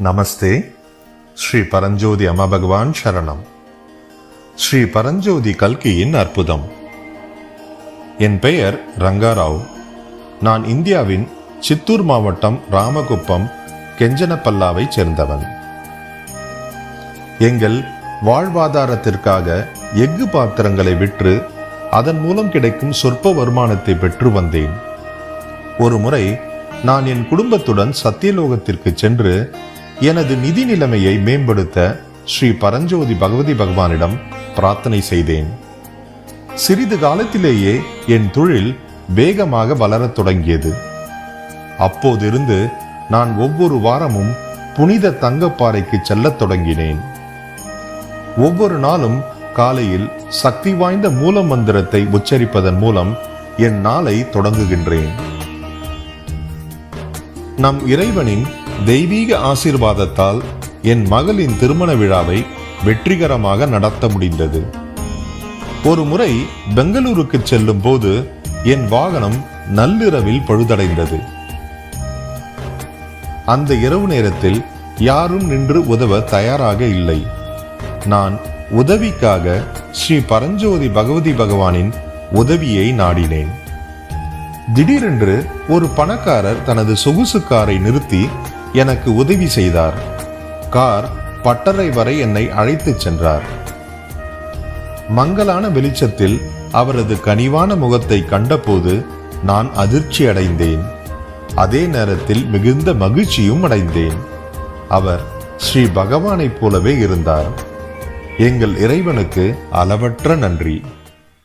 நமஸ்தே. ஸ்ரீ பரஞ்சோதி அம்மா பகவான் சரணம். ஸ்ரீ பரஞ்சோதி கல்கியின் அற்புதம். என் பெயர் ரங்காராவ். நான் இந்தியாவின் சித்தூர் மாவட்டம் ராமகுப்பம் கெஞ்சனப்பல்லாவைச் சேர்ந்தவன். எங்கள் வாழ்வாதாரத்திற்காக எஃகு பாத்திரங்களை விற்று அதன் மூலம் கிடைக்கும் சொற்ப வருமானத்தை பெற்று வந்தேன். ஒரு முறை நான் என் குடும்பத்துடன் சத்தியலோகத்திற்கு சென்று எனது நிதி நிலைமையை மேம்படுத்த ஸ்ரீ பரஞ்சோதி பகவதி பகவானிடம் பிரார்த்தனை செய்தேன். சிறிது காலத்திலேயே என் தொழில் வேகமாக வளரத் தொடங்கியது. அப்போதிருந்து நான் ஒவ்வொரு வாரமும் புனித தங்கப்பாறைக்கு செல்லத் தொடங்கினேன். ஒவ்வொரு நாளும் காலையில் சக்தி வாய்ந்த மூல மந்திரத்தை உச்சரிப்பதன் மூலம் என் நாளை தொடங்குகின்றேன். நம் இறைவனின் தெய்வீக ஆசீர்வாதத்தால் என் மகளின் திருமண விழாவை வெற்றிகரமாக நடத்த முடிந்தது. ஒரு முறை பெங்களூருக்கு செல்லும் போது என் வாகனம் நள்ளிரவில் பழுதடைந்தது. அந்த இரவு நேரத்தில் யாரும் நின்று உதவ தயாராக இல்லை. நான் உதவிக்காக ஸ்ரீ பரஞ்சோதி பகவதி பகவானின் உதவியை நாடினேன். திடீரென்று ஒரு பணக்காரர் தனது சொகுசு காரை நிறுத்தி எனக்கு உதவி செய்தார். கார் பட்டறை வரை என்னை அழைத்துச் சென்றார். மங்கலான வெளிச்சத்தில் அவரது கனிவான முகத்தை கண்டபோது நான் அதிர்ச்சி அடைந்தேன். அதே நேரத்தில் மிகுந்த மகிழ்ச்சியும் அடைந்தேன். அவர் ஸ்ரீ பகவானைப் போலவே இருந்தார். எங்கள் இறைவனுக்கு அளவற்ற நன்றி.